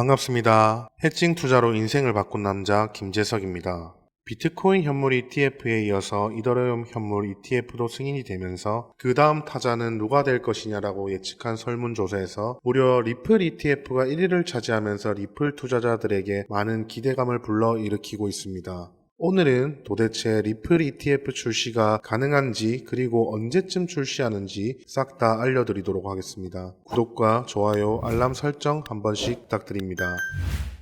반갑습니다. 해칭 투자로 인생을 바꾼 남자 김재석입니다. 비트코인 현물 ETF에 이어서 이더리움 현물 ETF도 승인이 되면서 그 다음 타자는 누가 될 것이냐라고 예측한 설문조사에서 무려 리플 ETF가 1위를 차지하면서 리플 투자자들에게 많은 기대감을 불러일으키고 있습니다. 오늘은 도대체 리플 ETF 출시가 가능한지 그리고 언제쯤 출시하는지 싹 다 알려드리도록 하겠습니다. 구독과 좋아요, 알람 설정 한 번씩 부탁드립니다.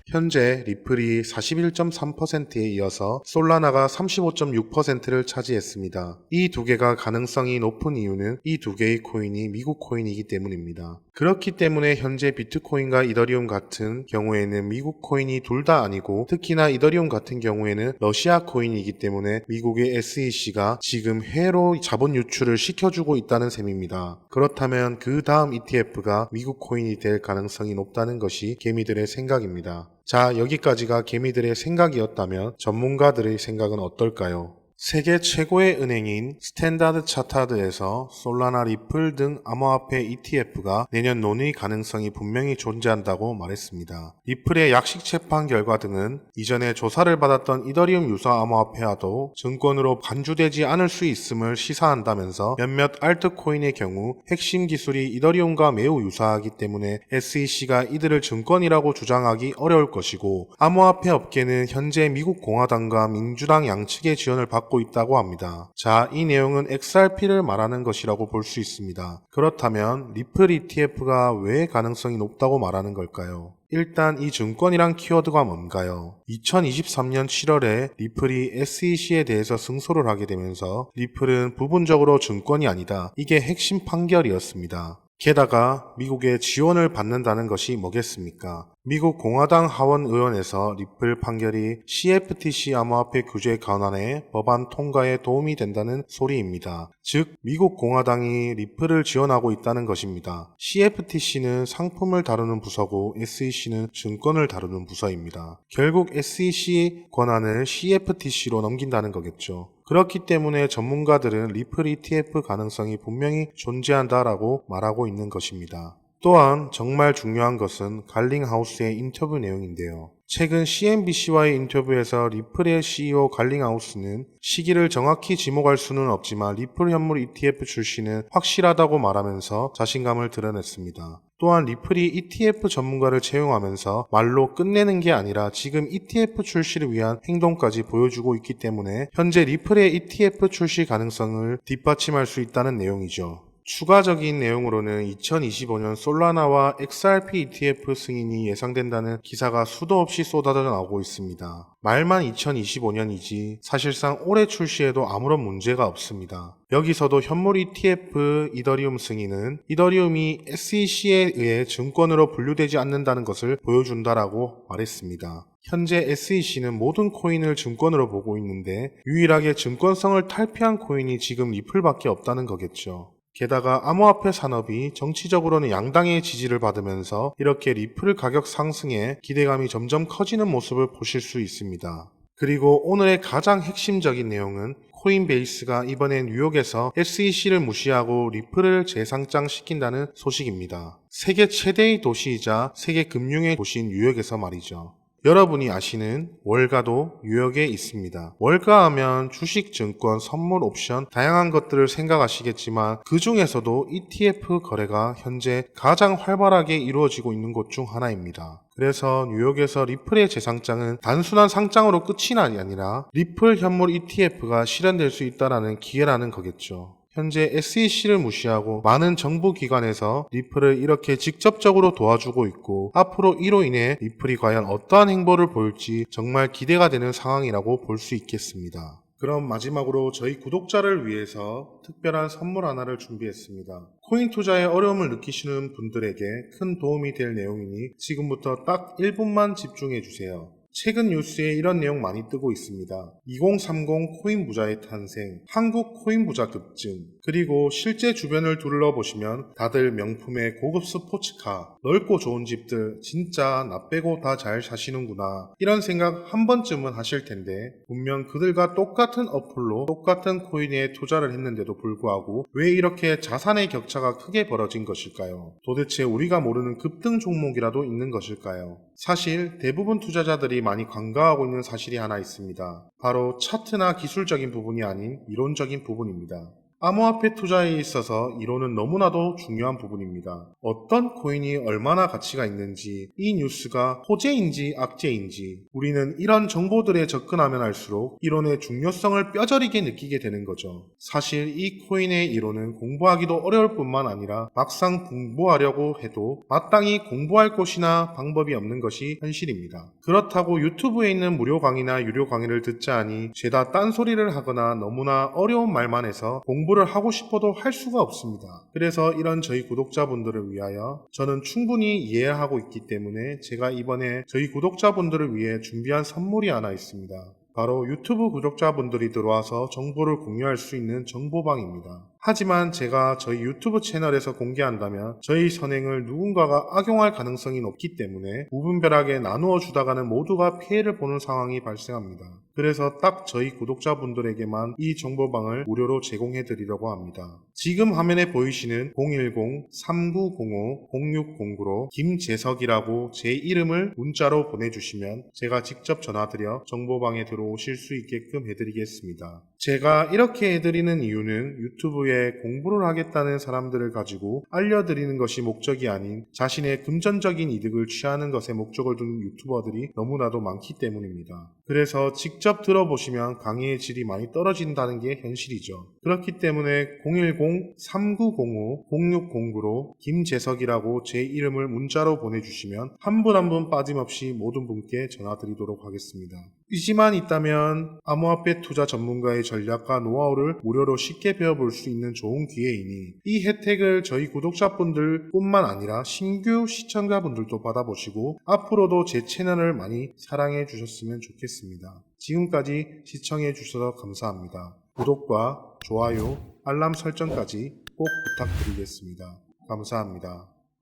현재 리플이 41.3%에 이어서 솔라나가 35.6%를 차지했습니다. 이 두 개가 가능성이 높은 이유는 이 두 개의 코인이 미국 코인이기 때문입니다. 그렇기 때문에 현재 비트코인과 이더리움 같은 경우에는 미국 코인이 둘 다 아니고 특히나 이더리움 같은 경우에는 러시아 코인이기 때문에 미국의 SEC가 지금 해로 자본 유출을 시켜주고 있다는 셈입니다. 그렇다면 그 다음 ETF가 미국 코인이 될 가능성이 높다는 것이 개미들의 생각입니다. 자, 여기까지가 개미들의 생각이었다면 전문가들의 생각은 어떨까요? 세계 최고의 은행인 스탠다드 차타드에서 솔라나 리플 등 암호화폐 ETF가 내년 논의 가능성이 분명히 존재한다고 말했습니다. 리플의 약식 재판 결과 등은 이전에 조사를 받았던 이더리움 유사 암호화폐와도 증권으로 간주되지 않을 수 있음을 시사한다면서 몇몇 알트코인의 경우 핵심 기술이 이더리움과 매우 유사하기 때문에 SEC가 이들을 증권이라고 주장하기 어려울 것이고 암호화폐 업계는 현재 미국 공화당과 민주당 양측의 지원을 받고 있다고 합니다. 자, 이 내용은 XRP를 말하는 것이라고 볼 수 있습니다. 그렇다면 리플 ETF가 왜 가능성이 높다고 말하는 걸까요? 일단 이 증권이란 키워드가 뭔가요? 2023년 7월에 리플이 SEC에 대해서 승소를 하게 되면서 리플은 부분적으로 증권이 아니다. 이게 핵심 판결이었습니다. 게다가 미국의 지원을 받는다는 것이 뭐겠습니까? 미국 공화당 하원 의원에서 리플 판결이 CFTC 암호화폐 규제 강화에 법안 통과에 도움이 된다는 소리입니다. 즉, 미국 공화당이 리플을 지원하고 있다는 것입니다. CFTC는 상품을 다루는 부서고 SEC는 증권을 다루는 부서입니다. 결국 SEC 권한을 CFTC로 넘긴다는 거겠죠. 그렇기 때문에 전문가들은 리플 ETF 가능성이 분명히 존재한다라고 말하고 있는 것입니다. 또한 정말 중요한 것은 갈링하우스의 인터뷰 내용인데요. 최근 CNBC와의 인터뷰에서 리플의 CEO 갈링하우스는 시기를 정확히 지목할 수는 없지만 리플 현물 ETF 출시는 확실하다고 말하면서 자신감을 드러냈습니다. 또한 리플이 ETF 전문가를 채용하면서 말로 끝내는 게 아니라 지금 ETF 출시를 위한 행동까지 보여주고 있기 때문에 현재 리플의 ETF 출시 가능성을 뒷받침할 수 있다는 내용이죠. 추가적인 내용으로는 2025년 솔라나와 XRP ETF 승인이 예상된다는 기사가 수도 없이 쏟아져 나오고 있습니다. 말만 2025년이지 사실상 올해 출시에도 아무런 문제가 없습니다. 여기서도 현물 ETF 이더리움 승인은 이더리움이 SEC에 의해 증권으로 분류되지 않는다는 것을 보여준다라고 말했습니다. 현재 SEC는 모든 코인을 증권으로 보고 있는데 유일하게 증권성을 탈피한 코인이 지금 리플밖에 없다는 거겠죠. 게다가 암호화폐 산업이 정치적으로는 양당의 지지를 받으면서 이렇게 리플 가격 상승에 기대감이 점점 커지는 모습을 보실 수 있습니다. 그리고 오늘의 가장 핵심적인 내용은 코인베이스가 이번에 뉴욕에서 SEC를 무시하고 리플을 재상장시킨다는 소식입니다. 세계 최대의 도시이자 세계 금융의 도시인 뉴욕에서 말이죠. 여러분이 아시는 월가도 뉴욕에 있습니다. 월가 하면 주식, 증권, 선물, 옵션 다양한 것들을 생각하시겠지만 그 중에서도 ETF 거래가 현재 가장 활발하게 이루어지고 있는 곳 중 하나입니다. 그래서 뉴욕에서 리플의 재상장은 단순한 상장으로 끝이 아니라 리플 현물 ETF가 실현될 수 있다라는 기회라는 거겠죠. 현재 SEC를 무시하고 많은 정부 기관에서 리플을 이렇게 직접적으로 도와주고 있고 앞으로 이로 인해 리플이 과연 어떠한 행보를 보일지 정말 기대가 되는 상황이라고 볼 수 있겠습니다. 그럼 마지막으로 저희 구독자를 위해서 특별한 선물 하나를 준비했습니다. 코인 투자에 어려움을 느끼시는 분들에게 큰 도움이 될 내용이니 지금부터 딱 1분만 집중해 주세요. 최근 뉴스에 이런 내용 많이 뜨고 있습니다. 2030 코인 부자의 탄생, 한국 코인 부자 급증, 그리고 실제 주변을 둘러보시면 다들 명품의 고급 스포츠카, 넓고 좋은 집들 진짜 나 빼고 다 잘 사시는구나 이런 생각 한 번쯤은 하실 텐데 분명 그들과 똑같은 어플로 똑같은 코인에 투자를 했는데도 불구하고 왜 이렇게 자산의 격차가 크게 벌어진 것일까요? 도대체 우리가 모르는 급등 종목이라도 있는 것일까요? 사실 대부분 투자자들이 많이 간과하고 있는 사실이 하나 있습니다. 바로 차트나 기술적인 부분이 아닌 이론적인 부분입니다. 암호화폐 투자에 있어서 이론은 너무나도 중요한 부분입니다. 어떤 코인이 얼마나 가치가 있는지, 이 뉴스가 호재인지 악재인지, 우리는 이런 정보들에 접근하면 할수록 이론의 중요성을 뼈저리게 느끼게 되는 거죠. 사실 이 코인의 이론은 공부하기도 어려울 뿐만 아니라 막상 공부하려고 해도 마땅히 공부할 곳이나 방법이 없는 것이 현실입니다. 그렇다고 유튜브에 있는 무료 강의나 유료 강의를 듣자 하니 죄다 딴소리를 하거나 너무나 어려운 말만 해서 공부를 하고 싶어도 할 수가 없습니다. 그래서 이런 저희 구독자분들을 위하여 저는 충분히 이해하고 있기 때문에 제가 이번에 저희 구독자분들을 위해 준비한 선물이 하나 있습니다. 바로 유튜브 구독자분들이 들어와서 정보를 공유할 수 있는 정보방입니다. 하지만 제가 저희 유튜브 채널에서 공개한다면 저희 선행을 누군가가 악용할 가능성이 높기 때문에 무분별하게 나누어 주다가는 모두가 피해를 보는 상황이 발생합니다. 그래서 딱 저희 구독자분들에게만 이 정보방을 무료로 제공해 드리려고 합니다. 지금 화면에 보이시는 010-3905-0609로 김재석이라고 제 이름을 문자로 보내주시면 제가 직접 전화드려 정보방에 들어오실 수 있게끔 해드리겠습니다. 제가 이렇게 해드리는 이유는 유튜브에 공부를 하겠다는 사람들을 가지고 알려드리는 것이 목적이 아닌 자신의 금전적인 이득을 취하는 것에 목적을 둔 유튜버들이 너무나도 많기 때문입니다. 그래서 직접 들어보시면 강의의 질이 많이 떨어진다는 게 현실이죠. 그렇기 때문에 010-3905-0609로 김재석이라고 제 이름을 문자로 보내주시면 한 분 한 분 빠짐없이 모든 분께 전화드리도록 하겠습니다. 의지만 있다면 암호화폐 투자 전문가의 전략과 노하우를 무료로 쉽게 배워볼 수 있는 좋은 기회이니 이 혜택을 저희 구독자분들 뿐만 아니라 신규 시청자분들도 받아보시고 앞으로도 제 채널을 많이 사랑해 주셨으면 좋겠습니다. 지금까지 시청해 주셔서 감사합니다. 구독과 좋아요, 알람 설정까지 꼭 부탁드리겠습니다. 감사합니다.